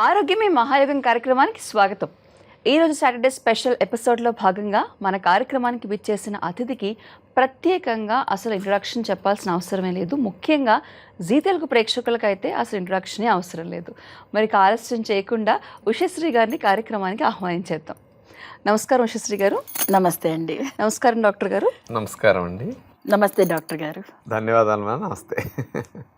ఆరోగ్యమే మహాయోగం కార్యక్రమానికి స్వాగతం. ఈరోజు సాటర్డే స్పెషల్ ఎపిసోడ్లో భాగంగా మన కార్యక్రమానికి విచ్చేసిన అతిథికి ప్రత్యేకంగా అసలు ఇంట్రడక్షన్ చెప్పాల్సిన అవసరమే లేదు. ముఖ్యంగా జీ తెలుగు ప్రేక్షకులకైతే అసలు ఇంట్రడక్షనే అవసరం లేదు. మరి ఆలస్యం చేయకుండా ఉషశ్రీ గారిని కార్యక్రమానికి ఆహ్వానించేద్దాం నమస్కారం ఉషశ్రీ గారు. నమస్తే అండి. నమస్కారం డాక్టర్ గారు. నమస్కారం అండి. నమస్తే డాక్టర్ గారు. ధన్యవాదాలు మేడం నమస్తే.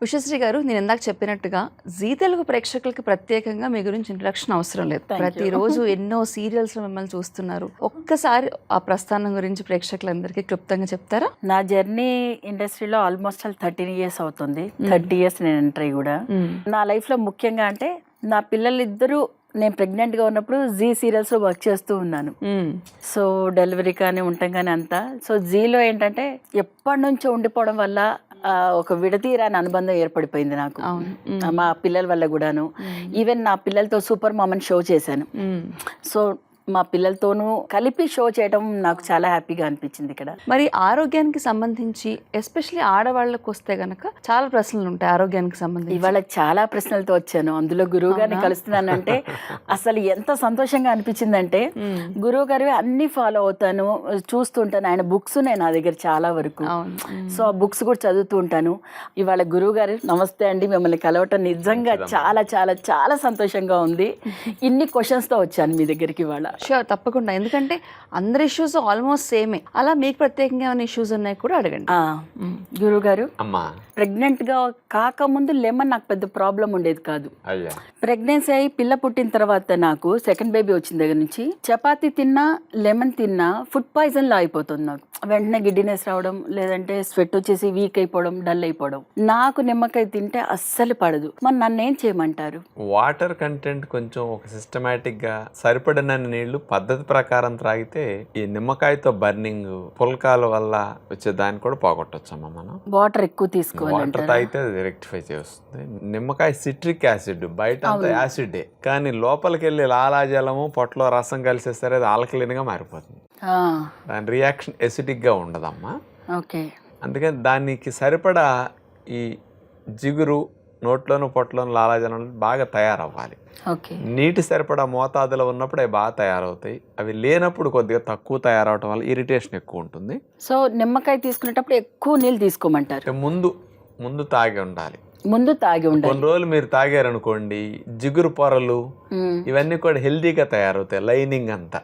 ఉషశ్రీ గారు నేను ఇందాక చెప్పినట్టుగా జీ తెలుగు ప్రేక్షకులకి ప్రత్యేకంగా మీ గురించి ఇంట్రడక్షన్ అవసరం లేదు. ప్రతిరోజు ఎన్నో సీరియల్స్ మిమ్మల్ని చూస్తున్నారు. ఒక్కసారి ఆ ప్రస్థానం గురించి ప్రేక్షకులందరికీ క్లుప్తంగా చెప్తారా? నా జర్నీ ఇండస్ట్రీలో ఆల్మోస్ట్ ఆల్ థర్టీన్ ఇయర్స్ అవుతుంది. థర్టీ ఇయర్స్ నేను ఎంటర్ కూడా. నా లైఫ్లో ముఖ్యంగా అంటే నా పిల్లలిద్దరూ నేను ప్రెగ్నెంట్గా ఉన్నప్పుడు జీ సీరియల్స్లో వర్క్ చేస్తూ ఉన్నాను. సో డెలివరీ కానీ ఉంటాం కానీ అంతా. సో జీలో ఏంటంటే ఎప్పటి నుంచో ఉండిపోవడం వల్ల ఒక విడతీరాని అనుబంధం ఏర్పడిపోయింది నాకు. మ్మ్. మా పిల్లల వల్ల కూడాను. ఈవెన్ నా పిల్లలతో సూపర్ మామన్ షో చేశాను. సో మా పిల్లలతోనూ కలిపి షో చేయడం నాకు చాలా హ్యాపీగా అనిపించింది ఇక్కడ. మరి ఆరోగ్యానికి సంబంధించి ఎస్పెషల్లీ ఆడవాళ్ళకు వస్తే గనక చాలా ప్రశ్నలు ఉంటాయి ఆరోగ్యానికి సంబంధించి. ఇవాళ చాలా ప్రశ్నలతో వచ్చాను. అందులో గురువు గారిని? కలుస్తున్నానంటే అసలు ఎంత సంతోషంగా అనిపించిందంటే. గురువు గారు అన్ని ఫాలో అవుతాను చూస్తుంటాను ఆయన బుక్స్ ఉన్నాయి నా దగ్గర చాలా వరకు. సో ఆ బుక్స్ కూడా చదువుతూ ఉంటాను. ఇవాళ గురువు గారు నమస్తే అండి మిమ్మల్ని కలవటం నిజంగా చాలా చాలా చాలా సంతోషంగా ఉంది. ఇన్ని questions తో వచ్చాను మీ దగ్గరికి ఇవాళ. షూర్ తప్పకుండా. ఎందుకంటే అందరి ఇష్యూస్ ఆల్మోస్ట్ సేమే అలా మీకు ప్రత్యేకంగా ఏమైనా ఇష్యూస్ ఉన్నాయి కూడా అడగండి. గురువు గారు అమ్మా. ప్రెగ్నెంట్గా కాకముందు లెమన్ నాకు పెద్ద ప్రాబ్లం ఉండేది కాదు. ప్రెగ్నెన్సీ అయి పిల్ల పుట్టిన తర్వాత నాకు సెకండ్ బేబీ వచ్చిన దగ్గర నుంచి చపాతీ తిన్నా లెమన్ తిన్నా ఫుడ్ పాయిజన్ లా అయిపోతుంది నాకు. వెంటనే గిడ్డినెస్ రావడం లేదంటే స్వెట్ వచ్చేసి వీక్ అయిపోవడం డల్ అయిపోవడం. నాకు నిమ్మకాయ తింటే అస్సలు పడదు. మరి నన్ను ఏం చేయమంటారు? వాటర్ కంటెంట్ కొంచెం ఒక సిస్టమేటిక్గా సరిపడినన్ని నీళ్ళు పద్ధతి ప్రకారం త్రాగితే ఈ నిమ్మకాయతో బర్నింగ్ పుల్కాల వల్ల వచ్చే దాన్ని కూడా పోగొట్టొచ్చమ్మా మనం. వాటర్ ఎక్కువ వాటర్ తీసుకోవాలంటారా తాగితే అది రెక్టిఫై చేస్తుంది. నిమ్మకాయ సిట్రిక్ యాసిడ్ బయట యాసిడే. కానీ లోపలికి వెళ్ళి లాలాజలము పొట్టలో రసం కలిసేసరి అది ఆల్కలిన్గా మారిపోతుంది. దాని రియాక్షన్ ఎసిడిక్గా ఉండదమ్మా. ఓకే. అందుకని దానికి సరిపడా ఈ జిగురు నోట్లోను పొట్టలోను లాలాజలం బాగా తయారవ్వాలి. ఓకే. నీటి సరిపడా మోతాదులో ఉన్నప్పుడు అవి బాగా తయారవుతాయి. అవి లేనప్పుడు కొద్దిగా తక్కువ తయారవటం వల్ల ఇరిటేషన్ ఎక్కువ ఉంటుంది. సో నిమ్మకాయ తీసుకునేటప్పుడు ఎక్కువ నీళ్ళు తీసుకోమంటారు. ముందు ముందు తాగి ఉండాలి. ముందు తాగి ఉండాలి. కొన్ని రోజులు మీరు తాగారనుకోండి జిగురు పొరలు ఇవన్నీ కూడా హెల్తీగా తయారవుతాయి లైనింగ్ అంతా.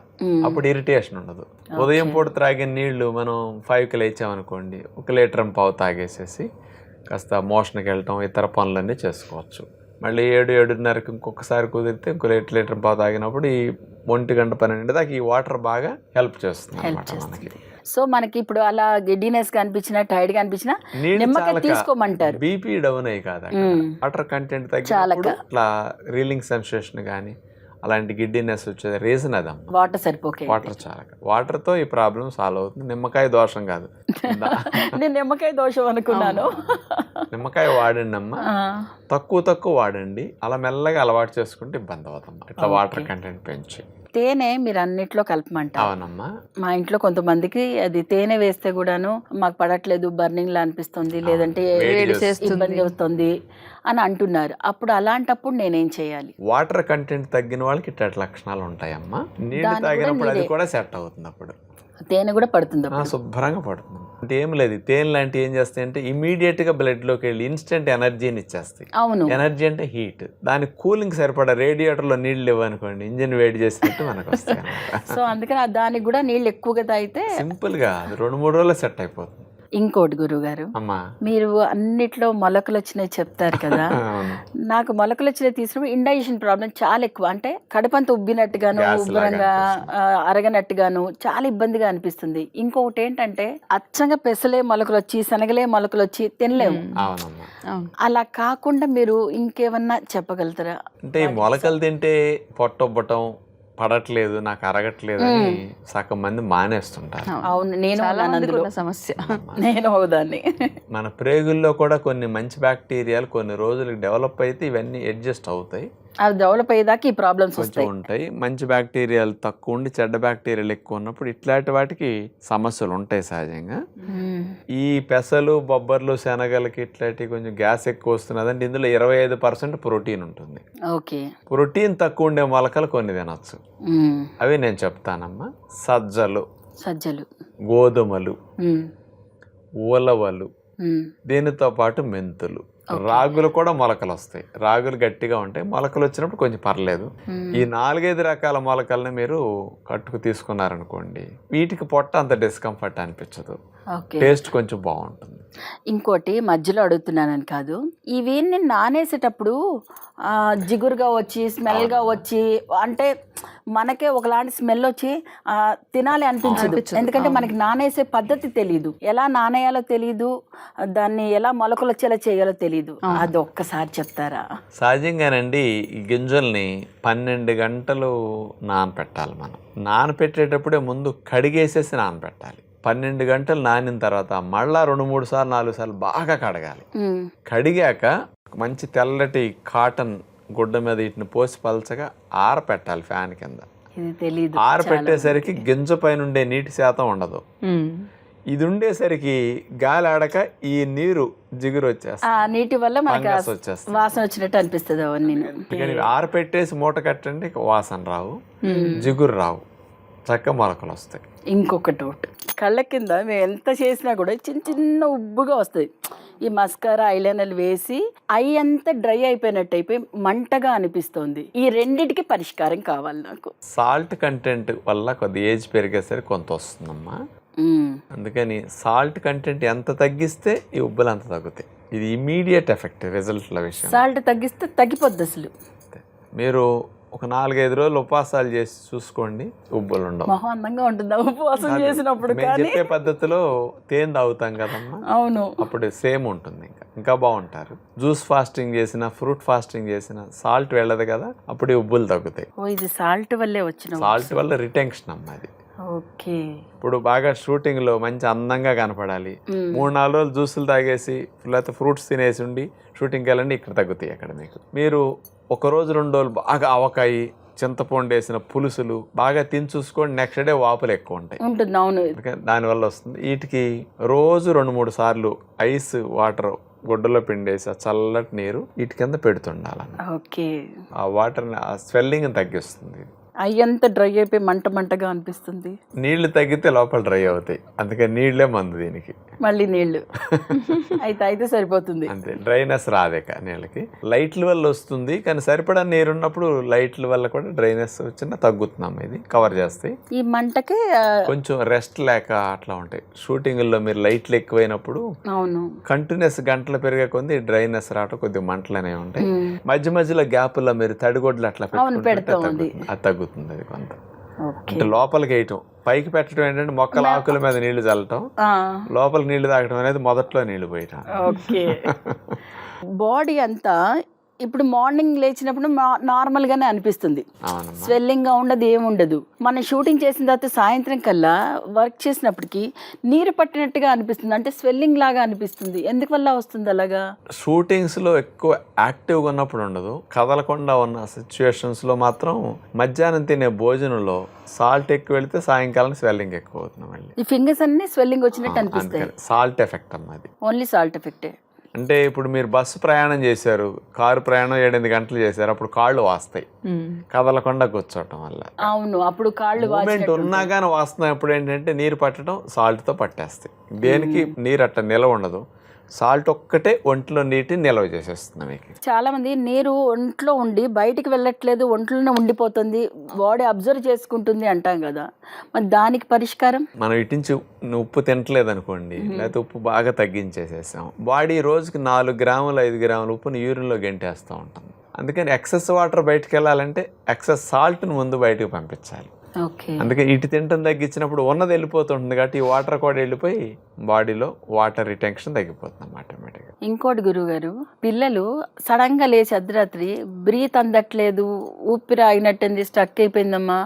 అప్పుడు ఇరిటేషన్ ఉండదు. ఉదయం పూట త్రాగిన నీళ్ళు మనం ఫైవ్కి లేచామనుకోండి ఒక లీటర్ పావు తాగేసేసి కాస్త మోషన్కి వెళ్ళటం ఇతర పనులన్నీ చేసుకోవచ్చు. మళ్ళీ ఏడు ఏడున్నరకి ఇంకొకసారి కుదిరితే ఇంకో లీటర్ లీటర్ పావు తాగినప్పుడు ఈ ఒంటి గంట పన్నెండు దాకా ఈ వాటర్ బాగా హెల్ప్ చేస్తుంది అనమాట మనకి. సో మనకి ఇప్పుడు అలా గిడ్డినెస్ కనిపించినా టైర్డ్ కనిపించినా నిమ్మకాయ తీసుకోమంటారు. బీపీ డౌన్ అయ్యి కాదు. Water content. తగ్గినప్పుడు ఇట్లా రీలింగ్ సెన్సేషన్ కానీ అలాంటి గిడ్డినెస్ వచ్చేది రీజన్ అదమ్మా. వాటర్ సరిపోకే వాటర్ చాలక. వాటర్తో ఈ ప్రాబ్లం సాల్వ్ అవుతుంది. నిమ్మకాయ దోషం కాదు. నేను నిమ్మకాయ దోషం అనుకున్నాను. నిమ్మకాయ వాడండి అమ్మా తక్కువ తక్కువ వాడండి. అలా మెల్లగా అలవాటు చేసుకుంటే ఇబ్బంది అవుతుంది ఇట్లా వాటర్ కంటెంట్ పెంచి. తేనె మీరు అన్నిట్లో కలపమంటారు. అవునమ్మా. మా ఇంట్లో కొంతమందికి అది తేనె వేస్తే కూడాను మాకు పడట్లేదు బర్నింగ్ లా అనిపిస్తుంది లేదంటే వేడి చేస్తుంది. ఇబ్బంది వస్తుంది అని అంటున్నారు. అప్పుడు అలాంటప్పుడు నేనేం చేయాలి? వాటర్ కంటెంట్ తగ్గిన వాళ్ళకి ఇట్లా లక్షణాలు ఉంటాయమ్మా. కూడా తాగినప్పుడు అది. కూడా సెట్ అవుతుంది అప్పుడు. తేనె కూడా పడుతుంది. శుభ్రంగా పడుతుంది. అంటే ఏం లేదు తేనె లాంటివి ఏం చేస్తాయి అంటే ఇమీడియట్గా బ్లడ్లోకి వెళ్ళి ఇన్స్టెంట్ ఎనర్జీని ఇచ్చేస్తాయి. అవును. ఎనర్జీ అంటే హీట్ దాని కూలింగ్ సరిపడా రేడియేటర్లో నీళ్ళు ఇవ్వనుకోండి ఇంజిన్ వేడి చేసినట్టు మనకు వస్తాయి సో అందుకని దానికి కూడా నీళ్ళు ఎక్కువగా తాగితే సింపుల్గా రెండు మూడు రోజులు సెట్ అయిపోతుంది. ఇంకోటి గురువు గారు అమ్మా. మీరు అన్నిట్లో మొలకలు వచ్చినాయి చెప్తారు కదా. నాకు మొలకలు వచ్చినాయి తీసినప్పుడు ఇండైజెషన్ ప్రాబ్లం చాలా ఎక్కువ. అంటే కడుపంతా ఉబ్బినట్టుగాను ఉబ్బరంగా అరగనట్టుగాను చాలా ఇబ్బందిగా అనిపిస్తుంది. ఇంకొకటి ఏంటంటే అచ్చంగా పెసలే మొలకలు వచ్చి శనగలే మొలకలు వచ్చి తినలేము అలా కాకుండా మీరు ఇంకేమన్నా చెప్పగలుగుతారా? అంటే ఈ మొలకలు తింటే పొట్టొబ్బటం పడట్లేదు నాకు అరగట్లేదు అని సగం మంది మానేస్తుంటారు. అవును. నేను సమస్య. నేను అవుదాన్ని మన ప్రేగుల్లో కూడా కొన్ని మంచి బ్యాక్టీరియాలు కొన్ని రోజులకు డెవలప్ అయితే ఇవన్నీ అడ్జస్ట్ అవుతాయి. అవి డెవలప్ అయ్యేదాకా ఈ ప్రాబ్లమ్స్ వస్తాయి. ఉంటాయి. మంచి బ్యాక్టీరియాలు తక్కువ ఉండి చెడ్డ బ్యాక్టీరియాలు ఎక్కువ ఉన్నప్పుడు ఇట్లాంటి వాటికి సమస్యలు ఉంటాయి సహజంగా. ఈ పెసలు బొబ్బర్లు శనగలకి ఇట్లాంటివి కొంచెం గ్యాస్ ఎక్కువ వస్తున్నదంటే ఇందులో ఇరవై ఐదు పర్సెంట్ ప్రోటీన్ ఉంటుంది. ఓకే. ప్రోటీన్ తక్కువ ఉండే మొలకలు కొన్ని తినచ్చు. అవి నేను చెప్తానమ్మా. సజ్జలు. సజ్జలు. గోధుమలు. ఉలవలు. దీనితో పాటు మెంతులు. రాగులు కూడా మొలకలు వస్తాయి. రాగులు గట్టిగా ఉంటాయి. మొలకలు వచ్చినప్పుడు కొంచెం పర్లేదు. ఈ నాలుగైదు రకాల మొలకల్ని మీరు కట్టుకు తీసుకున్నారనుకోండి వీటికి పొట్ట అంత డిస్కంఫర్ట్ అనిపించదు. టేస్ట్ కొంచెం బాగుంటుంది. ఇంకోటి మధ్యలో అడుగుతున్నానని కాదు. ఇవన్నీ నానేసేటప్పుడు జిగురుగా వచ్చి స్మెల్గా వచ్చి అంటే మనకే ఒకలాంటి స్మెల్ వచ్చి తినాలి అనిపించదు. ఎందుకంటే. మనకి నానేసే పద్ధతి తెలియదు ఎలా నానేయాలో తెలియదు దాన్ని ఎలా మొలకలు వచ్చేలా చేయాలో తెలియదు అది ఒక్కసారి చెప్తారా? సహజంగానండి ఈ గింజల్ని పన్నెండు గంటలు నానపెట్టాలి మనం. నానపెట్టేటప్పుడే ముందు కడిగేసేసి నానపెట్టాలి. పన్నెండు గంటలు నానిన తర్వాత మళ్ళా రెండు మూడు సార్లు నాలుగు సార్లు బాగా కడగాలి. కడిగాక మంచి తెల్లటి కాటన్ గుడ్డ మీద వీటిని పోసి పలచగా ఆరపెట్టాలి ఫ్యాన్ కింద. ఆరపెట్టేసరికి గింజ పైన ఉండే నీటి శాతం ఉండదు. ఇది ఉండేసరికి గాలి ఆడక ఈ నీరు జిగురు వచ్చేస్తుంది నీటి వల్ల వచ్చేస్తుంది. వాసన వచ్చినట్టు అనిపిస్తుంది అవన్నీ. ఆరపెట్టేసి మూట కట్టండి వాసన రావు జిగురు రావు చక్క మొలకలు వస్తాయి ఇంకొక డౌట్. కళ్ళ కింద మేము ఎంత చేసినా కూడా చిన్న చిన్న ఉబ్బుగా వస్తుంది. ఈ మస్కారా ఐలైనర్ వేసి ఐ అంతా డ్రై అయిపోయినట్టు అయిపోయి మంటగా అనిపిస్తుంది. ఈ రెండిటికి పరిష్కారం కావాలి నాకు. సాల్ట్ కంటెంట్ వల్ల కొద్ది ఏజ్ పెరిగేసరికి కొంత వస్తుందమ్మా. మ్మ్. అందుకని సాల్ట్ కంటెంట్ ఎంత తగ్గిస్తే ఈ ఉబ్బులు అంత తగ్గుతాయి. ఇది ఇమీడియట్ ఎఫెక్ట్ రిజల్ట్ల విషయం. సాల్ట్ తగ్గిస్తే తగ్గిపోద్ది అసలు. మీరు ఒక నాలుగైదు రోజులు ఉపవాసాలు చేసి చూసుకోండి. ఉబ్బులు ఉండవు మొహం అందంగా ఉంటుంది? ఉపవాసం చేసినప్పుడు మేము చెప్పే పద్ధతిలో తేనె తాగుతాం కదమ్మా. అవును. అప్పుడు సేమ్ ఉంటుంది ఇంకా. ఇంకా బాగుంటారు. జ్యూస్ ఫాస్టింగ్ చేసిన ఫ్రూట్ ఫాస్టింగ్ చేసిన సాల్ట్ వెళ్ళదు కదా అప్పుడు ఉబ్బులు తగ్గుతాయి. ఓ ఇది సాల్ట్ వల్లే వచ్చిన సాల్ట్ వల్ల రిటెన్షన్ అమ్మ అది. ఓకే. ఇప్పుడు బాగా షూటింగ్లో మంచి అందంగా కనపడాలి. మూడు నాలుగు రోజులు జ్యూసులు తాగేసి లేకపోతే ఫ్రూట్స్ తినేసి ఉండి షూటింగ్కి వెళ్ళండి ఇక్కడ తగ్గుతాయి అక్కడ మీకు. మీరు ఒక రోజు రెండు రోజులు బాగా ఆవకాయి చింతపండు వేసిన పులుసులు బాగా తిని చూసుకోండి. నెక్స్ట్ డే వాపులు ఎక్కువ ఉంటాయి. ఉంటుంది. అవును. దానివల్ల వస్తుంది. వీటికి రోజు రెండు మూడు సార్లు ఐస్ వాటర్ గుడ్డలో పిండేసి ఆ చల్లటి నీరు వీటి కింద పెడుతుండాలన్న ఓకే. ఆ వాటర్ని ఆ స్వెల్లింగ్ తగ్గిస్తుంది. అయ్యంతా డ్రై అయిపోయి మంట మంటగా అనిపిస్తుంది. నీళ్ళు తగ్గితే లోపల డ్రై అవుతాయి. అందుకని నీళ్ళే మందు దీనికి. మళ్ళీ నీళ్ళు. అయితే అయితే సరిపోతుంది. అంతే డ్రైనెస్ రాదేక నీళ్ళకి. లైట్ల వల్ల వస్తుంది కానీ సరిపడా నీరు ఉన్నప్పుడు లైట్ల వల్ల కూడా డ్రైనెస్ వచ్చిన తగ్గుతున్నాం ఇది కవర్ చేస్తాయి ఈ మంటకి కొంచెం రెస్ట్ లేక అట్లా ఉంటాయి. షూటింగ్లో మీరు లైట్లు ఎక్కువైనప్పుడు అవును. కంటిన్యూస్ గంటలు పెరిగే కొద్ది డ్రైనెస్ రావటం కొద్దిగా మంటలు అనేవి ఉంటాయి. మధ్య మధ్యలో గ్యాపుల్లో మీరు తడిగొడ్లు అట్లా పెడతాం అది. తగ్గుతుంది. తగ్గుతుంది అది కొంత. అంటే లోపలికి వేయటం. పైకి పెట్టడం ఏంటంటే మొక్కల ఆకుల మీద నీళ్ళు చల్లటం. ఆ, లోపల నీళ్ళు తాగటం అనేది మొదట్లో నీళ్ళు పోయటం. ఓకే. బాడీ అంతా ఇప్పుడు మార్నింగ్ లేచినప్పుడు మా- నార్మల్ గానే అనిపిస్తుంది. అవునమ్మా. స్వెల్లింగ్గా ఉండదు. ఏముండదు మనం షూటింగ్ చేసిన తర్వాత సాయంత్రం కల్లా వర్క్ చేసినప్పటికి నీరు పట్టినట్టుగా అనిపిస్తుంది. అంటే స్వెల్లింగ్ లాగా అనిపిస్తుంది. ఎందుకు వల్ల వస్తుంది అలాగా? షూటింగ్స్లో ఎక్కువ యాక్టివ్గా ఉన్నప్పుడు ఉండదు. కదలకుండా ఉన్న సిచ్యువేషన్స్లో మాత్రం మధ్యాహ్నం తినే భోజనంలో సాల్ట్ ఎక్కువ వెళితే సాయంకాలం స్వెల్లింగ్ ఎక్కువ అవుతుంది మళ్ళీ. ఈ ఫింగర్స్ అన్ని స్వెల్లింగ్ వచ్చినట్టు అనిపిస్తాయి. సాల్ట్ ఎఫెక్ట్ అది. ఓన్లీ సాల్ట్ ఎఫెక్టే. అంటే ఇప్పుడు మీరు బస్సు ప్రయాణం చేశారు కారు ప్రయాణం ఏడెనిమిది గంటలు చేశారు అప్పుడు కాళ్ళు వాస్తాయి. కదలకుండా కూర్చోవటం వల్ల. అవును అప్పుడు కాళ్ళు మూమెంట్ ఉన్నా కానీ వాస్తున్నప్పుడు ఏంటంటే నీరు పట్టడం సాల్ట్తో పట్టేస్తాయి. దేనికి? నీరు అట్ట నిలవ ఉండదు. సాల్ట్ ఒక్కటే ఒంట్లో నీటిని నిల్వ చేసేస్తుంది మీకు. చాలా మంది నీరు ఒంట్లో ఉండి బయటికి వెళ్ళట్లేదు ఒంట్లోనే ఉండిపోతుంది బాడీ అబ్జర్వ్ చేసుకుంటుంది అంటాం కదా. మరి దానికి పరిష్కారం? మనం ఇటించి ఉప్పు తినట్లేదు అనుకోండి లేకపోతే ఉప్పు బాగా తగ్గించేసేసాం. బాడీ రోజుకి నాలుగు గ్రాములు ఐదు గ్రాముల ఉప్పుని యూరిన్లో గెంటేస్తూ ఉంటుంది. అందుకని ఎక్సెస్ వాటర్ బయటకు వెళ్ళాలంటే ఎక్సెస్ సాల్ట్ని ముందు బయటకు పంపించాలి. ఓకే. అందుకే ఇటు తింటం తగ్గించినప్పుడు ఉన్నది వెళ్ళిపోతుంటుంది కాబట్టి ఈ వాటర్ కూడా వెళ్ళిపోయి బాడీలో వాటర్ రిటెన్షన్ తగ్గిపోతుంది అన్నమాట ఆటోమేటిక్గా. ఇంకోటి గురుగారు పిల్లలు సడన్గా లేచి అర్ధరాత్రి బ్రీత్ అందట్లేదు ఊపిరి ఆగినట్టుంది స్టక్ అయిపోయిందమ్మా.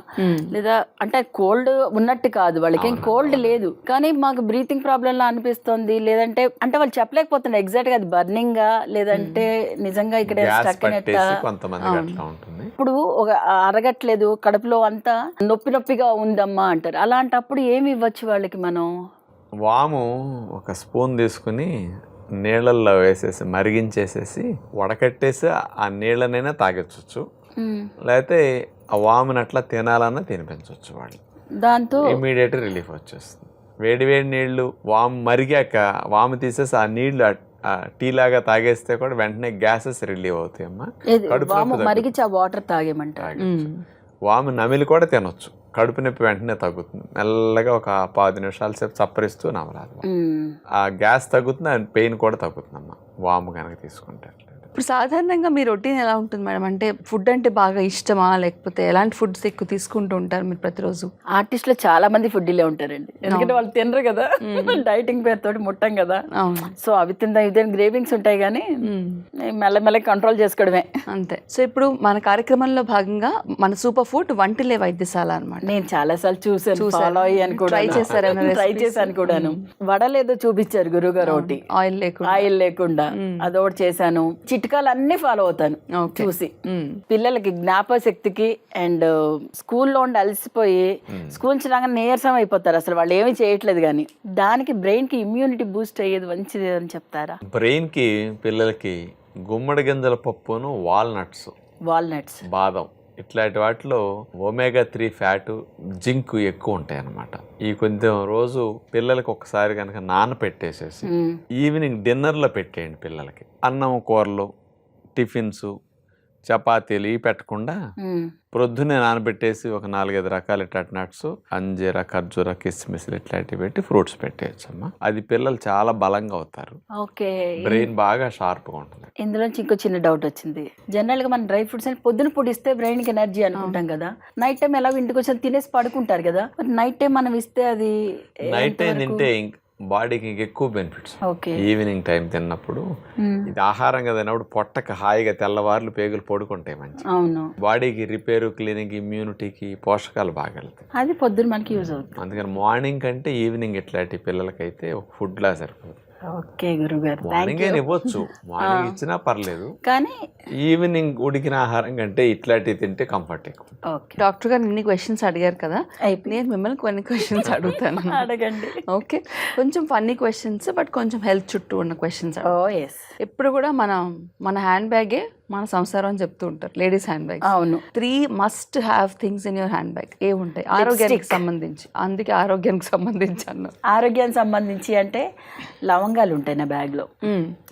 లేదా అంటే కోల్డ్ ఉన్నట్టు కాదు వాళ్ళకి ఏం కోల్డ్ లేదు. కానీ మాకు బ్రీతింగ్ ప్రాబ్లం లా అనిపిస్తుంది. లేదంటే అంటే వాళ్ళు చెప్పలేకపోతున్నారు ఎగ్జాక్ట్గా అది బర్నింగ్గా లేదంటే నిజంగా ఇక్కడ స్టక్ అయినట్ట? ఇప్పుడు ఒక అరగట్లేదు కడుపులో అంతా నొప్పి నొప్పిగా ఉందమ్మా అంటారు. అలాంటప్పుడు ఏమి ఇవ్వచ్చు వాళ్ళకి మనం? వాము ఒక స్పూన్ తీసుకుని నీళ్ళల్లో వేసేసి మరిగించేసేసి వడకట్టేసి ఆ నీళ్ళనైనా తాగించవచ్చు లేకపోతే ఆ వాముని అట్లా తినాలన్నా తినిపించవచ్చు వాళ్ళు. దాంతో ఇమీడియట్ రిలీఫ్ వచ్చేస్తుంది. వేడి వేడి నీళ్ళు వాము మరిగాక వాము తీసేసి ఆ నీళ్ళు టీ లాగా తాగేస్తే కూడా వెంటనే గ్యాసెస్ రిలీవ్ అవుతాయి అమ్మా వాటర్ తాగేమంటారు. వాము నమిలి కూడా తినొచ్చు. కడుపు నొప్పి వెంటనే తగ్గుతుంది. మెల్లగా ఒక పది నిమిషాల సేపు చప్పరిస్తూ నమలాలి. మ్మ్. ఆ గ్యాస్ తగ్గుతుంది పెయిన్ కూడా తగ్గుతుందమ్మా. వాము కనుక తీసుకుంటే. ఇప్పుడు సాధారణంగా మీ రొటీన్ ఎలా ఉంటుంది మేడం? అంటే ఫుడ్ అంటే బాగా ఇష్టమా? లేకపోతే ఎలాంటి ఫుడ్స్ ఎక్కువ తీసుకుంటూ ఉంటారు మీరు ప్రతిరోజు? ఆర్టిస్టులు చాలా మంది ఫుడ్డీలే ఉంటారండి. ఎందుకంటే వాళ్ళు తినరు కదా. డైటింగ్ పేరుతో ముట్టం కదా. సో అవి తిందా ఇదే గ్రేవింగ్స్ ఉంటాయి కానీ. మెల్లమెల్ల కంట్రోల్ చేసుకోవడమే. అంతే. సో ఇప్పుడు మన కార్యక్రమంలో భాగంగా మన సూపర్ ఫుడ్ వంటిలే వైద్యశాల అనమాట నేను చాలా సార్లు చూసాను కూడా Try చేశారా ట్రై? చేశాను కూడాను. వడలేదో చూపించారు గురువు గారు ఒకటి. ఆయిల్ లేకుండా. ఆయిల్ లేకుండా. అదొకటి చేశాను. చిట్కాలు అన్ని ఫాలో అవుతాను. చూసి. మ్మ్. పిల్లలకి జ్ఞాపక శక్తికి అండ్ స్కూల్లో ఉండి అలసిపోయి స్కూల్ నుంచి రాగానే నీరసం అయిపోతారు. అసలు వాళ్ళు ఏమీ చేయట్లేదు కానీ. దానికి బ్రెయిన్కి ఇమ్యూనిటీ బూస్ట్ అయ్యేది మంచిది అని చెప్తారా? బ్రెయిన్కి పిల్లలకి గుమ్మడి గింజల పప్పును వాల్నట్స్ వాల్నట్స్ బాదం. ఇట్లాంటి వాటిలో ఒమేగా త్రీ ఫ్యాట్ జింక్ ఎక్కువ ఉంటాయి అన్నమాట ఈ కొంచెం రోజు పిల్లలకి ఒకసారి కనుక నానపెట్టేసేసి ఈవినింగ్ డిన్నర్లో పెట్టేయండి పిల్లలకి. అన్నం కూరలు టిఫిన్స్ చపాతీలు ఇవి పెట్టకుండా ప్రొద్దునే నానబెట్టేసి ఒక నాలుగైదు రకాల ఇట్లాంటి నట్స్ అంజీర ఖర్జూర కిస్మిస్లు ఇట్లాంటివి పెట్టి ఫ్రూట్స్ పెట్టేయచ్చు అమ్మా అది పిల్లలు చాలా బలంగా అవుతారు. ఓకే. బ్రెయిన్ బాగా షార్ప్గా ఉంటుంది. ఇందులోంచి ఇంకో చిన్న డౌట్ వచ్చింది. జనరల్గా మన డ్రై ఫ్రూట్స్ అని పొద్దున పూట ఇస్తే బ్రెయిన్కి ఎనర్జీ అనుకుంటాం కదా. నైట్ టైం ఎలా ఇంటికి వచ్చి తినేసి పడుకుంటారు కదా. నైట్ టైం మనం ఇస్తే అది నైట్ టైం తింటే బాడీకి ఇంక ఎక్కువ బెనిఫిట్స్. ఈవినింగ్ టైం తిన్నప్పుడు ఇది ఆహారంగా తిన్నప్పుడు పొట్టకి హాయిగా తెల్లవార్లు పేగులు పడుకుంటాయి మంచి అవును. బాడీకి రిపేరు క్లీనింగ్ ఇమ్యూనిటీకి పోషకాలు బాగా వెళ్తాయి అది పొద్దున మనకి యూజ్ అవుతుంది. అందుకని మార్నింగ్ కంటే ఈవినింగ్ ఇట్లాంటి పిల్లలకైతే ఒక ఫుడ్ లా సరిపోతుంది. ఓకే గురువు గారు థ్యాంక్ మార్నింగ్ అయినా ఇవ్వచ్చు. మార్నింగ్ ఇచ్చినా పర్లేదు. కానీ ఈవినింగ్ ఉడికిన ఆహారం కంటే ఇట్లాంటివి తింటే కంఫర్ట్ ఎక్కువ. ఓకే. డాక్టర్ గారు ఇన్ని క్వశ్చన్స్ అడిగారు కదా? అయిపోయి నేను మిమ్మల్ని కొన్ని క్వశ్చన్స్ అడుగుతాను. అడగండి. ఓకే. కొంచెం ఫన్నీ క్వశ్చన్స్ బట్ కొంచెం హెల్త్ చుట్టూ ఉన్న క్వశ్చన్స్ ఓ ఎస్ ఎప్పుడు కూడా మన మన హ్యాండ్ బ్యాగే మన సంసారం అని చెప్తూ ఉంటారు. లేడీస్ హ్యాండ్ బ్యాగ్ అవును. Three must have things in your hand bag ఏ ఉంటాయి? ఆరోగ్యానికి సంబంధించి. అందుకే ఆరోగ్యానికి సంబంధించి అన్నారు ఆరోగ్యానికి సంబంధించి అంటే లవంగాలు ఉంటాయి నా బ్యాగ్లో.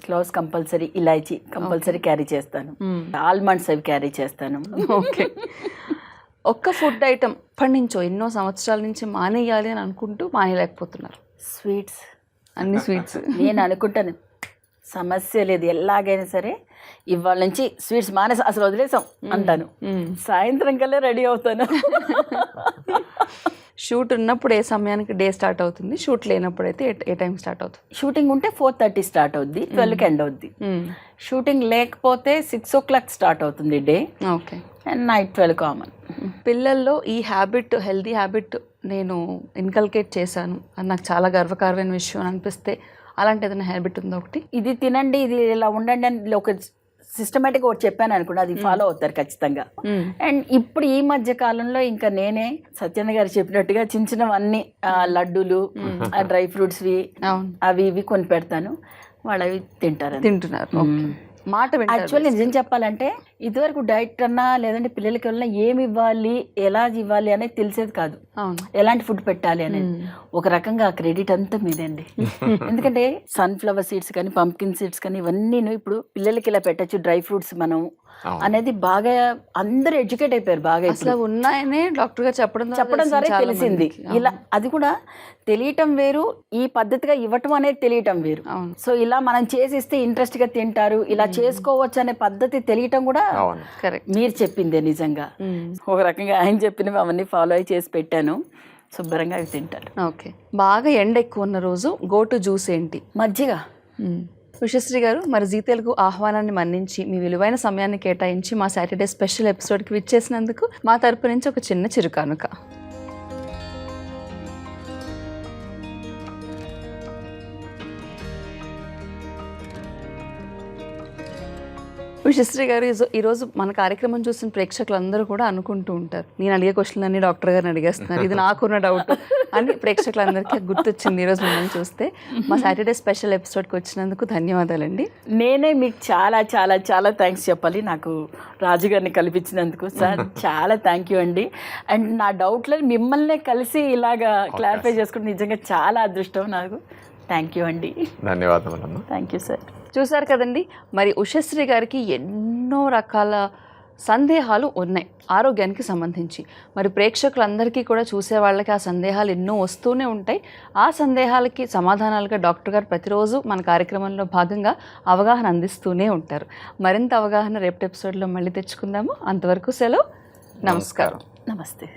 క్లోవ్స్ కంపల్సరీ ఇలాచి కంపల్సరీ క్యారీ చేస్తాను. ఆల్మండ్స్ అవి క్యారీ చేస్తాను. ఓకే. ఒక్క ఫుడ్ ఐటమ్ ఇప్పటి నుంచో ఎన్నో సంవత్సరాల నుంచి మానేయాలి అని అనుకుంటూ మానేయలేకపోతున్నారు. స్వీట్స్. అన్ని స్వీట్స్. నేను అనుకుంటాను. సమస్య లేదు. ఎలాగైనా సరే ఇవాళ నుంచి స్వీట్స్ మానేసి. అసలు వదిలేసాం అంటాను. సాయంత్రం కల్లా రెడీ అవుతాను. షూట్ ఉన్నప్పుడు ఏ సమయానికి డే స్టార్ట్ అవుతుంది? షూట్ లేనప్పుడు అయితే ఏ- టైం స్టార్ట్ అవుతుంది? షూటింగ్ ఉంటే ఫోర్ థర్టీ స్టార్ట్ అవుద్ది ట్వెల్వ్కి ఎండ్ అవుద్ది. షూటింగ్ లేకపోతే సిక్స్ ఓ క్లాక్ స్టార్ట్ అవుతుంది day. Okay. And night twelve common. పిల్లల్లో ఈ హ్యాబిట్ హెల్దీ హ్యాబిట్ నేను ఇన్కల్కేట్ చేశాను. అది నాకు చాలా గర్వకారమైన విషయం అని అనిపిస్తే అలాంటి ఏదైనా హ్యాబిట్ ఉందా ఒకటి? ఇది తినండి ఇది ఇలా ఉండండి అని ఒక సిస్టమేటిక్ ఒకటి చెప్పాను అనుకోండి అది ఫాలో అవుతారు ఖచ్చితంగా. అండ్ ఇప్పుడు ఈ మధ్య కాలంలో ఇంకా నేనే సత్యన్న గారు చెప్పినట్టుగా చిన్న చిన్నవన్నీ లడ్డూలు డ్రై ఫ్రూట్స్వి అవి ఇవి కొని పెడతాను. వాళ్ళు అవి తింటారు తింటున్నారు. ఓకే. మాట వింటారు యాక్చువల్లీ నిజం చెప్పాలంటే ఇదివరకు డైట్ అన్నా లేదంటే పిల్లలకి వెళ్ళినా ఏమి ఇవ్వాలి ఎలా ఇవ్వాలి అనేది తెలిసేది కాదు. ఎలాంటి ఫుడ్ పెట్టాలి అనేది. ఒక రకంగా క్రెడిట్ అంతా మీదండి. ఎందుకంటే సన్ఫ్లవర్ సీడ్స్ కానీ పంకిన్ సీడ్స్ కానీ ఇవన్నీ ఇప్పుడు పిల్లలకి ఇలా పెట్టచ్చు. డ్రై ఫ్రూట్స్ మనం. అనేది బాగా అందరూ ఎడ్యుకేట్ అయిపోయారు బాగా. అసలు ఉన్నాయనే డాక్టర్ గారు చెప్పడం చెప్పడం ద్వారా తెలిసింది. ఇలా అది కూడా తెలియటం వేరు ఈ పద్ధతిగా ఇవ్వటం అనేది తెలియటం వేరు. సో ఇలా మనం చేసిస్తే ఇంట్రెస్ట్గా తింటారు ఇలా చేసుకోవచ్చు అనే పద్ధతి తెలియటం కూడా మీరు చెప్పిందే నిజంగా. ఒక రకంగా ఆయన చెప్పినవి అవన్నీ ఫాలో అయి చేసి పెట్టాను. శుభ్రంగా అవి తింటారు. ఓకే. బాగా ఎండ ఎక్కువ ఉన్న రోజు గో టు జ్యూస్ ఏంటి? మజ్జిగ. సుశశ్రీ గారు మరి జీ తెలుగు ఆహ్వానాన్ని మన్నించి మీ విలువైన సమయాన్ని కేటాయించి మా సాటర్డే స్పెషల్ ఎపిసోడ్కి విచ్చేసినందుకు మా తరపు నుంచి ఒక చిన్న చిరుకానుక. ఉషశ్రీ గారు ఈరోజు మన కార్యక్రమం చూసిన ప్రేక్షకులందరూ కూడా అనుకుంటూ ఉంటారు. నేను అడిగే క్వశ్చన్ అన్ని డాక్టర్ గారిని అడిగేస్తున్నారు. ఇది నాకున్న డౌట్ అని ప్రేక్షకులందరికీ గుర్తొచ్చింది ఈరోజు మిమ్మల్ని చూస్తే. మా సాటర్డే స్పెషల్ ఎపిసోడ్కి వచ్చినందుకు ధన్యవాదాలండి. నేనే మీకు చాలా చాలా చాలా థ్యాంక్స్ చెప్పాలి. నాకు రాజుగారిని కల్పించినందుకు సార్ చాలా థ్యాంక్ యూ అండి. అండ్ నా డౌట్లను మిమ్మల్నే కలిసి ఇలాగా క్లారిఫై చేసుకుంటే నిజంగా చాలా అదృష్టం నాకు. థ్యాంక్ యూ అండి ధన్యవాదములమ్మా థ్యాంక్ యూ సార్ చూశారు కదండి మరి ఉషశ్రీ గారికి ఎన్నో రకాల సందేహాలు ఉన్నాయి ఆరోగ్యానికి సంబంధించి. మరి ప్రేక్షకులందరికీ కూడా చూసే వాళ్ళకి ఆ సందేహాలు ఎన్నో వస్తూనే ఉంటాయి. ఆ సందేహాలకి సమాధానాలుగా డాక్టర్ గారు ప్రతిరోజు మన కార్యక్రమంలో భాగంగా అవగాహన అందిస్తూనే ఉంటారు. మరింత అవగాహన రేపటి ఎపిసోడ్లో మళ్ళీ తెచ్చుకుందాము. అంతవరకు సెలవు. నమస్కారం. నమస్తే.